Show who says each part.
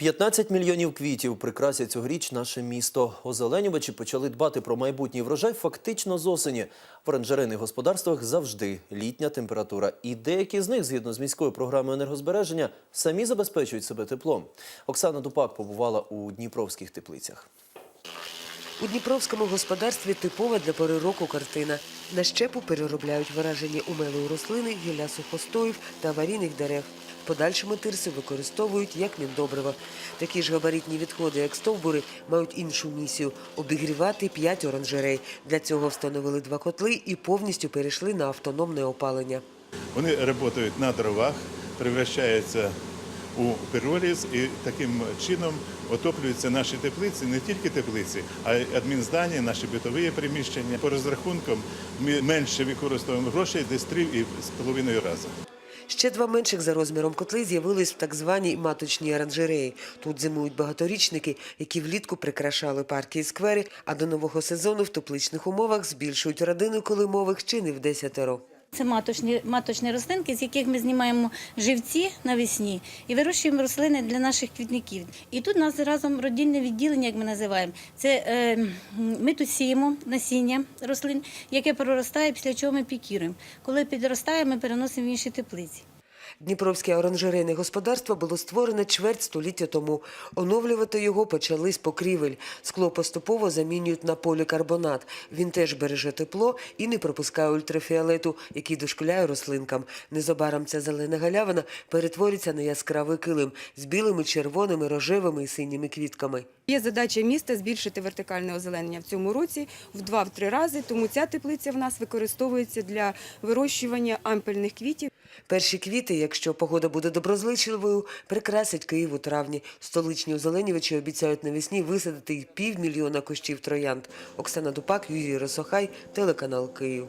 Speaker 1: 15 мільйонів квітів прикрасять цьогоріч наше місто. Озеленювачі почали дбати про майбутній врожай фактично з осені. В оранжерейних господарствах завжди літня температура. І деякі з них, згідно з міською програмою енергозбереження, самі забезпечують себе теплом. Оксана Дупак побувала у дніпровських теплицях.
Speaker 2: У Дніпровському господарстві типова для пори року картина. На щепу переробляють виражені умелої рослини, гілля сухостоїв та аварійних дерев. Подальшому тирси використовують як міндобрива. Такі ж габаритні відходи, як стовбури, мають іншу місію – обігрівати п'ять оранжерей. Для цього встановили два котли і повністю перейшли на автономне опалення.
Speaker 3: Вони працюють на дровах, превращаються у пироліз і таким чином отоплюються наші теплиці, не тільки теплиці, а й адмінздані, наші битові приміщення. По розрахункам ми менше використовуємо грошей десь три і з половиною рази.
Speaker 2: Ще два менших за розміром котли з'явились в так званій маточній оранжереї. Тут зимують багаторічники, які влітку прикрашали парки і сквери, а до нового сезону в тепличних умовах збільшують родини колимових чи не в десятеро.
Speaker 4: Це маточні, маточні рослинки, з яких ми знімаємо живці навесні і вирощуємо рослини для наших квітників. І тут у нас разом родільне відділення, як ми називаємо. Це е, ми тут сіємо насіння рослин, яке проростає, після чого ми пікіруємо. Коли підростає, ми переносимо в інші теплиці.
Speaker 2: Дніпровське оранжерейне господарство було створене чверть століття тому. Оновлювати його почали з покрівель. Скло поступово замінюють на полікарбонат. Він теж береже тепло і не пропускає ультрафіолету, який дошкуляє рослинкам. Незабаром ця зелена галявина перетвориться на яскравий килим з білими, червоними, рожевими і синіми квітками.
Speaker 5: Є задача міста збільшити вертикальне озеленення в цьому році в 2-3 рази, тому ця теплиця в нас використовується для вирощування ампельних квітів.
Speaker 2: Перші квіти, якщо погода буде доброзичливою, прикрасять Київ у травні. Столичні озеленювачі обіцяють навесні висадити й півмільйона кущів троянд. Оксана Дупак, Юрій Росохай, телеканал Київ.